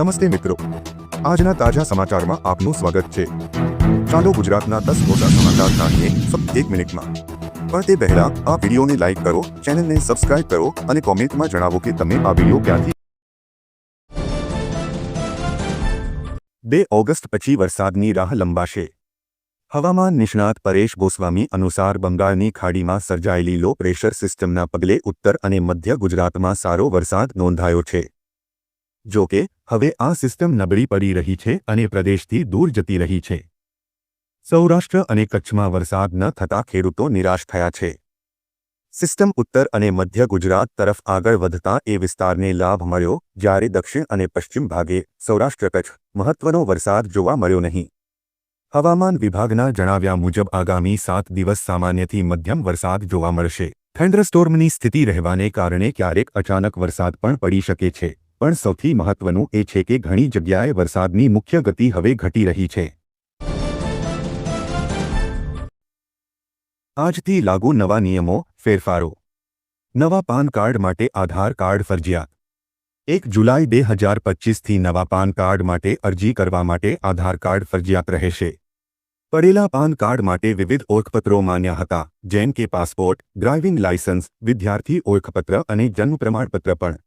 નમસ્તે મિત્રો. આજના તાજા સમાચારમાં આપનું સ્વાગત છે. ચાલો ગુજરાતના દસ મોટા સમાચાર જાણીએ એક મિનિટમાં. પણ તે પહેલા આ વિડીયોને લાઇક કરો, ચેનલને સબસ્ક્રાઇબ કરો અને કોમેન્ટમાં જણાવો કે તમે આ વીડિયો ક્યાંથી બે ઓગસ્ટ પછી વરસાદની રાહ લંબાશે. હવામાન નિષ્ણાત પરેશ ગોસ્વામી અનુસાર બંગાળની ખાડીમાં સર્જાયેલી લો પ્રેશર સિસ્ટમના પગલે ઉત્તર અને મધ્ય ગુજરાતમાં સારો વરસાદ નોંધાયો છે. જો કે, હવે આ સિસ્ટમ નબળી પડી રહી છે અને પ્રદેશથી દૂર જતી રહી છે. સૌરાષ્ટ્ર અને કચ્છમાં વરસાદ ન થતા ખેડૂતો નિરાશ થયા છે. સિસ્ટમ ઉત્તર અને મધ્ય ગુજરાત તરફ આગળ વધતા એ વિસ્તારને લાભ મળ્યો, જ્યારે દક્ષિણ અને પશ્ચિમ ભાગે સૌરાષ્ટ્ર કચ્છ મહત્વનો વરસાદ જોવા મળ્યો નહીં. હવામાન વિભાગના જણાવ્યા મુજબ આગામી સાત દિવસ સામાન્યથી મધ્યમ વરસાદ જોવા મળશે. થંડરસ્ટોર્મની સ્થિતિ રહેવાને કારણે ક્યારેક અચાનક વરસાદ પણ પડી શકે છે. પણ સૌથી મહત્વનું એ છે કે ઘણી જગ્યાએ વરસાદની મુખ્ય ગતિ હવે ઘટી રહી છે. આજથી લાગુ નવા નિયમો, ફેરફારો. નવા પાન કાર્ડ માટે આધાર કાર્ડ ફરજિયાત. એક જુલાઈ બે હજાર પચીસથી નવા પાન કાર્ડ માટે અરજી કરવા માટે આધાર કાર્ડ ફરજિયાત રહેશે. પડેલા પાન કાર્ડ માટે વિવિધ ઓળખપત્રો માન્ય હતા, જેમ કે પાસપોર્ટ, ડ્રાઇવિંગ લાયસન્સ વિદ્યાર્થી ઓળખપત્ર અને જન્મ પ્રમાણપત્ર પણ.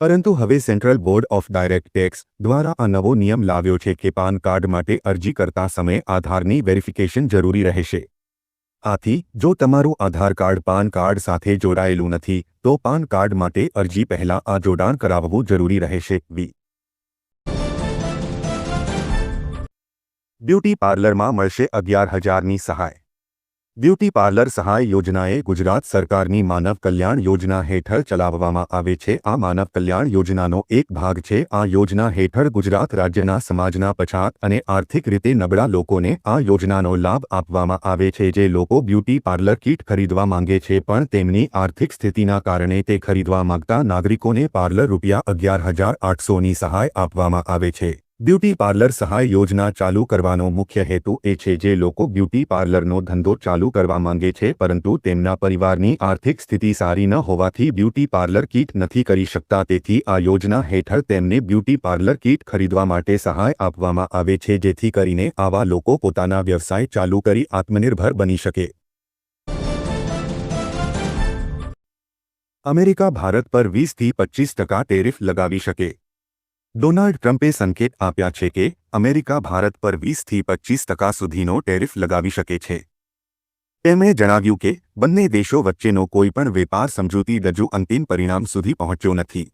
પરંતુ હવે Central Board of Direct Tax દ્વારા આ નવો નિયમ લાવ્યો છે કે પાન કાર્ડ માટે અરજી કરતા સમયે આધારની વેરિફિકેશન જરૂરી રહેશે. આથી, જો તમારું આધાર કાર્ડ પાન કાર્ડ સાથે જોડાયેલું નથી, તો પાન કાર્ડ માટે અરજી પહેલા આ જોડાણ કરાવવું જરૂરી રહેશે. વી. બ્યુટી પાર્લરમાં મળશે અગિયાર હજારની સહાય. બ્યુટી પાર્લર સહાય યોજનાએ ગુજરાત સરકારની માનવ કલ્યાણ યોજના હેઠળ ચલાવવામાં આવે છે. આ માનવ કલ્યાણ યોજનાનો એક ભાગ છે. આ યોજના હેઠળ ગુજરાત રાજ્યના સમાજના પછાત અને આર્થિક રીતે નબળા લોકોને આ યોજનાનો લાભ આપવામાં આવે છે. જે લોકો બ્યુટી પાર્લર કીટ ખરીદવા માંગે છે, પણ તેમની આર્થિક સ્થિતિના કારણે તે ખરીદવા માંગતા નાગરિકોને પાર્લર રૂપિયા અગિયાર હજાર આઠસોની સહાય આપવામાં આવે છે. બ્યુટી પાર્લર સહાય યોજના ચાલુ કરવાનો મુખ્ય હેતુ એ છે જે લોકો બ્યુટી પાર્લરનો ધંધો ચાલુ કરવા માંગે છે, પરંતુ તેમના પરિવારની આર્થિક સ્થિતિ સારી ન હોવાથી બ્યુટી પાર્લર કીટ નથી કરી શકતા. તેથી આ યોજના હેઠળ તેમને બ્યુટી પાર્લર કીટ ખરીદવા માટે સહાય આપવામાં આવે છે, જેથી કરીને આવા લોકો પોતાના વ્યવસાય ચાલુ કરી આત્મનિર્ભર બની શકે. અમેરિકા ભારત પર વીસથી પચીસ ટકા ટેરિફ લગાવી શકે. ડોનાલ્ડ ટ્રમ્પે સંકેત આપ્યા છે કે અમેરિકા ભારત પર વીસથી પચીસ ટકા સુધીનો ટેરિફ લગાવી શકે છે. તેમણે જણાવ્યું કે બંને દેશો વચ્ચેનો કોઈપણ વેપાર સમજૂતી રજૂ અંતિમ પરિણામ સુધી પહોંચ્યો નથી.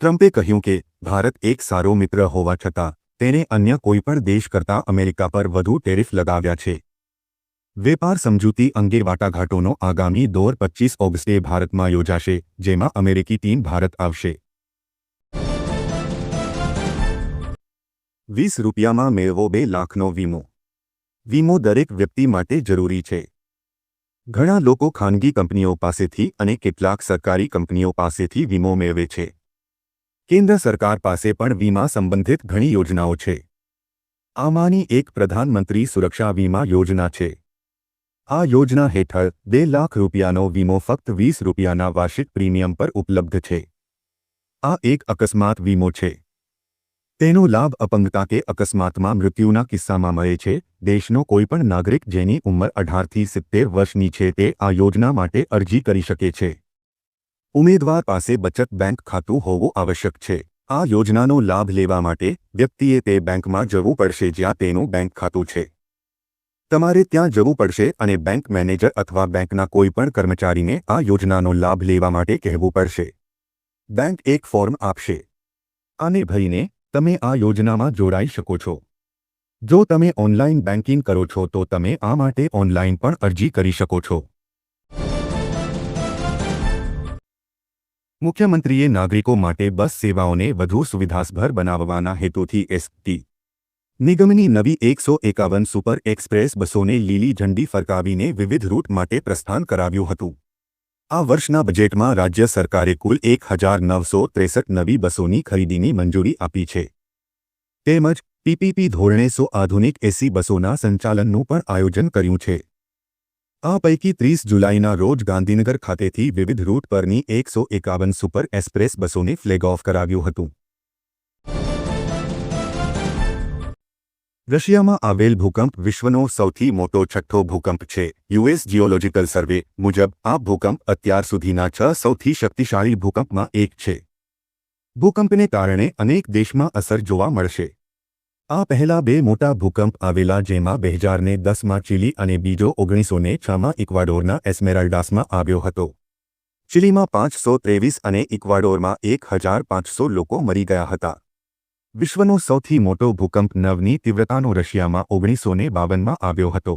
ટ્રમ્પે કહ્યું કે ભારત એક સારો મિત્ર હોવા છતાં તેણે અન્ય કોઈપણ દેશ કરતાં અમેરિકા પર વધુ ટેરિફ લગાવ્યા છે. વેપાર સમજૂતી અંગે વાટાઘાટોનો આગામી દોર પચીસ ઓગસ્ટે ભારતમાં યોજાશે, જેમાં અમેરિકી ટીમ ભારત આવશે. વીસ રૂપિયામાં મેળવો બે લાખનો વીમો. વીમો દરેક વ્યક્તિ માટે જરૂરી છે. ઘણા લોકો ખાનગી કંપનીઓ પાસેથી અને કેટલાક સરકારી કંપનીઓ પાસેથી વીમો મેળવે છે. કેન્દ્ર સરકાર પાસે પણ વીમા સંબંધિત ઘણી યોજનાઓ છે. આમાંની એક પ્રધાનમંત્રી સુરક્ષા વીમા યોજના છે. આ યોજના હેઠળ બે લાખ રૂપિયાનો વીમો ફક્ત વીસ રૂપિયાના વાર્ષિક પ્રીમિયમ પર ઉપલબ્ધ છે. આ એક અકસ્માત વીમો છે. તેનો લાભ અપંગતા કે અકસ્માતમાં મૃત્યુના કિસ્સામાં મળે છે. દેશનો કોઈપણ નાગરિક જેની ઉંમર અઢારથી સિત્તેર વર્ષની છે તે આ યોજના માટે અરજી કરી શકે છે. ઉમેદવાર પાસે બચત બેંક ખાતું હોવું આવશ્યક છે. આ યોજનાનો લાભ લેવા માટે વ્યક્તિએ તે બેંકમાં જવું પડશે જ્યાં તેનું બેંક ખાતું છે. તમારે ત્યાં જવું પડશે અને બેંક મેનેજર અથવા બેંકના કોઈપણ કર્મચારીને આ યોજનાનો લાભ લેવા માટે કહેવું પડશે. બેંક એક ફોર્મ આપશે. આને ભરીને તમે આ યોજનામાં જોડાઈ શકો છો. જો તમે ઓનલાઈન બેન્કિંગ કરો છો તો તમે આ માટે ઓનલાઈન પણ અરજી કરી શકો છો. મુખ્યમંત્રીએ નાગરિકો માટે બસ સેવાઓને વધુ સુવિધાસભર બનાવવાના હેતુથી એસટી નિગમની નવી એકસો એકાવન સુપર એક્સપ્રેસ બસોને લીલી ઝંડી ફરકાવીને વિવિધ રૂટ માટે પ્રસ્થાન કરાવ્યું હતું. આ વર્ષના બજેટમાં રાજ્ય સરકારે કુલ એક હજાર નવસો ત્રેસઠ નવી બસોની ખરીદીની મંજૂરી આપી છે. તેમજ પીપીપી ધોરણે સો આધુનિક એસી બસોના સંચાલનનું પણ આયોજન કર્યું છે. આ પૈકી ત્રીસ જુલાઈના રોજ ગાંધીનગર ખાતેથી વિવિધ રૂટ પરની એકસો એકાવન સુપર એક્સપ્રેસ બસોને ફ્લેગ ઓફ કરાવ્યું હતું. રશિયામાં આવેલ ભૂકંપ વિશ્વનો સૌથી મોટો છઠ્ઠો ભૂકંપ છે. યુએસ જીઓલોજીકલ સર્વે મુજબ આ ભૂકંપ અત્યાર સુધીના છ સૌથી શક્તિશાળી ભૂકંપમાં એક છે. ભૂકંપને કારણે અનેક દેશમાં અસર જોવા મળશે. આ પહેલા બે મોટા ભૂકંપ આવેલા જેમાં બે હજારને દસમાં ચીલી અને બીજો ઓગણીસોને છમાં ઇક્વાડોરના એસ્મેરાલ્ડાસમાં આવ્યો હતો. ચીલીમાં પાંચસો ત્રેવીસ અને ઇક્વાડોરમાં એક હજાર પાંચસો લોકો મરી ગયા હતા. વિશ્વનો સૌથી મોટો ભૂકંપ નવની તીવ્રતાનો રશિયામાં ઓગણીસોને બાવનમાં આવ્યો હતો.